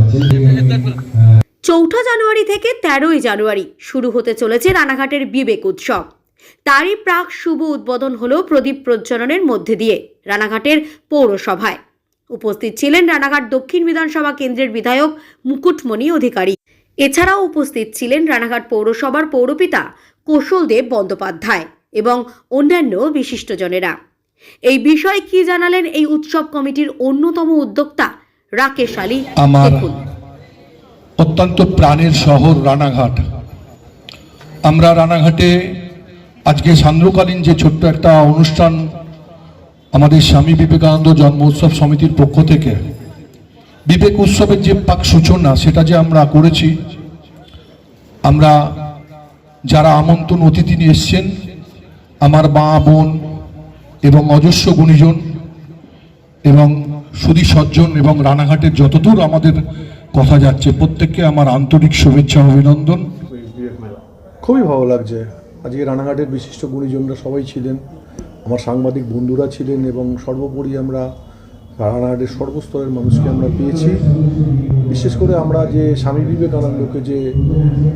আছেন। চৌঠা জানুয়ারি থেকে তেরোই জানুয়ারি শুরু হতে চলেছে রানাঘাটের বিবেক উৎসব। তারই প্রাক শুভ উদ্বোধন হলো প্রদীপ প্রজ্বলনের মধ্যে দিয়ে রানাঘাটের পৌরসভায়। উপস্থিত ছিলেন রানাঘাট দক্ষিণ বিধানসভা কেন্দ্রের বিধায়ক মুকুটমণি অধিকারী। এছাড়াও উপস্থিত ছিলেন রানাঘাট পৌরসভার পৌরপিতা কৌশলদেব বন্দ্যোপাধ্যায় এবং অন্যান্য বিশিষ্টজনেরা। এই বিষয়ে কি জানালেন এই উৎসব কমিটির অন্যতম উদ্যোক্তা রাকেশ আলী? আমার অত্যন্ত প্রাণের শহর রানাঘাট। আমরা রানাঘাটে আজকে সান্ধ্রকালীন যে ছোট্ট একটা অনুষ্ঠান আমাদের স্বামী বিবেকানন্দ জন্ম উৎসব সমিতির পক্ষ থেকে বিবেক উৎসবের যে পাক সূচনা সেটা যে আমরা করেছি আমরা যারা আমন্ত্রণ অতিথি নিয়ে এসছেন আমার মা বোন এবং অজস্র গুণীজন এবং সুদী সজ্জন এবং রানাঘাটের যতদূর আমাদের কথা যাচ্ছে, প্রত্যেককে আমার আন্তরিক শুভেচ্ছা অভিনন্দন। খুবই ভালো লাগছে। আজকে রানাঘাটের বিশিষ্ট গুণীজনরা সবাই ছিলেন, আমার সাংবাদিক বন্ধুরা ছিলেন এবং সর্বোপরি আমরা রানাঘাটের সর্বস্তরের মানুষকে আমরা পেয়েছি। বিশেষ করে আমরা যে স্বামী বিবেকানন্দকে যে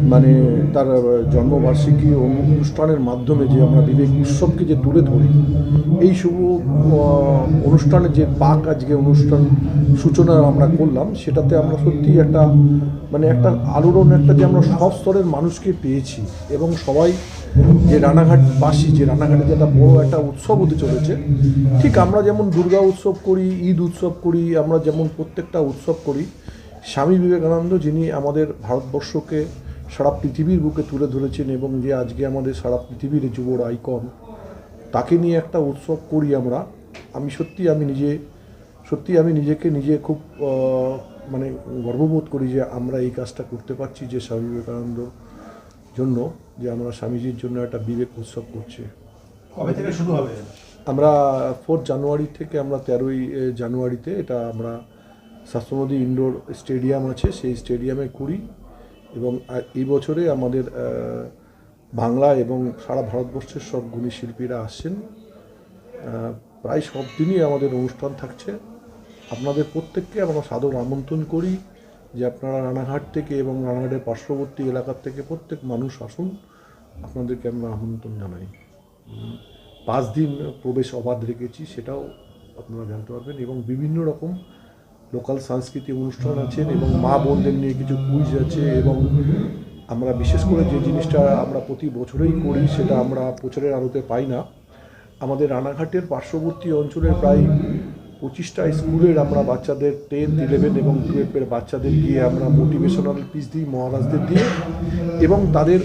মানে তার জন্মবার্ষিকী অনু- অনুষ্ঠানের মাধ্যমে যে আমরা বিবেক উৎসবকে যে তুলে ধরি, এই শুভ অনুষ্ঠানের যে পাক আজকে অনুষ্ঠান সূচনা আমরা করলাম, সেটাতে আমরা সত্যি একটা মানে একটা আলোড়ন, একটা যে আমরা সব স্তরের মানুষকে পেয়েছি এবং সবাই যে রানাঘাটবাসী, যে রানাঘাটে যে একটা বড় একটা উৎসব হতে চলেছে, ঠিক আমরা যেমন দুর্গা উৎসব করি, ঈদ উৎসব করি, আমরা যেমন প্রত্যেকটা উৎসব করি স্বামী বিবেকানন্দ যিনি আমাদের ভারতবর্ষকে সারা পৃথিবীর বুকে তুলে ধরেছেন এবং যে আজকে আমাদের সারা পৃথিবীর যুবর আইকন তাকে নিয়ে একটা উৎসব করি আমরা। আমি সত্যি আমি নিজে সত্যি আমি নিজেকে নিজে খুব মানে গর্ববোধ করি যে আমরা এই কাজটা করতে পারছি যে স্বামী বিবেকানন্দ জন্য যে আমরা স্বামীজির জন্য একটা বিবেক উৎসব করছি। কবে থেকে শুরু হবে? আমরা ফোর্থ জানুয়ারি থেকে আমরা তেরোই জানুয়ারিতে এটা আমরা স্বাস্থ্যনদী ইনডোর স্টেডিয়াম আছে, সেই স্টেডিয়ামে করি এবং এই বছরে আমাদের বাংলা এবং সারা ভারতবর্ষের সব গুণী শিল্পীরা আসছেন। প্রায় সব দিনই আমাদের অনুষ্ঠান থাকছে। আপনাদের প্রত্যেককে আমরা সাদর আমন্ত্রণ করি যে আপনারা রানাঘাট থেকে এবং রানাঘাটের পার্শ্ববর্তী এলাকার থেকে প্রত্যেক মানুষ আসুন। আপনাদেরকে আমরা আমন্ত্রণ জানাই। পাঁচ দিন প্রবেশ অবাধ রেখেছি, সেটাও আপনারা জানতে পারবেন এবং বিভিন্ন রকম লোকাল সাংস্কৃতিক অনুষ্ঠান আছেন এবং মা বোনদের নিয়ে কিছু কুইজ আছে এবং আমরা বিশেষ করে যে জিনিসটা আমরা প্রতি বছরেই করি সেটা আমরা প্রচারের আলোতে পাই না। আমাদের রানাঘাটের পার্শ্ববর্তী অঞ্চলের প্রায় পঁচিশটা স্কুলের আমরা বাচ্চাদের টেন্থ ইলেভেন এবং টুয়েলভের বাচ্চাদের গিয়ে আমরা মোটিভেশনাল পিস দিই মহারাজদের দিয়ে এবং তাদের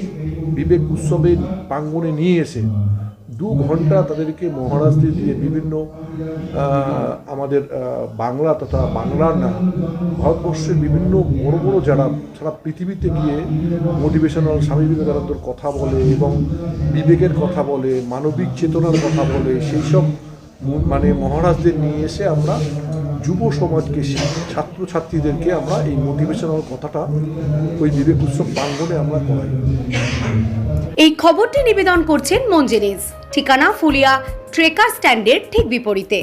বিবেক উৎসবের প্রাঙ্গণে নিয়ে এসে দু ঘণ্টা তাদেরকে মহারাষ্ট্রে দিয়ে বিভিন্ন আমাদের বাংলা তথা বাংলার না, ভারতবর্ষের বিভিন্ন বড় বড় যারা, সারা পৃথিবীতে গিয়ে মোটিভেশনাল স্বামী বিবেকানন্দর কথা বলে এবং বিবেকের কথা বলে, মানবিক চেতনার কথা বলে সেই সব মানে মহারাজদের নিয়ে এসে আমরা যুব সমাজকে, ছাত্রছাত্রীদেরকে আমরা এই মোটিভেশনাল কথাটা ওই বিবেক উৎসব প্রাঙ্গণে আমরা করাই। এই খবরটি নিবেদন করছেন মঞ্জেরিজ ঠিকানা ফুলিয়া ট্রেকার স্ট্যান্ডের ঠিক বিপরীতে।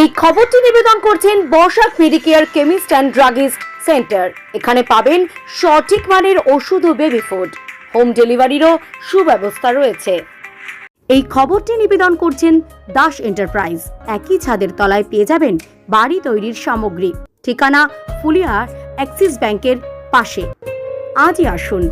এই খবরটি নিবেদন করছেন বর্ষাক Medicare chemist and druggist centre. এখানে পাবেন সঠিক মানের ওষুধ ও বেবি ফুড। হোম ডেলিভারিরও সুব্যবস্থা রয়েছে। এই খবরটি নিবেদন করছেন দাস এন্টারপ্রাইজ। একই ছাদের তলায় পেয়ে যাবেন বাড়ি তৈরির সামগ্রী। ঠিকানা ফুলিয়া অ্যাক্সিস ব্যাংকের পাশে। আজই আসুন।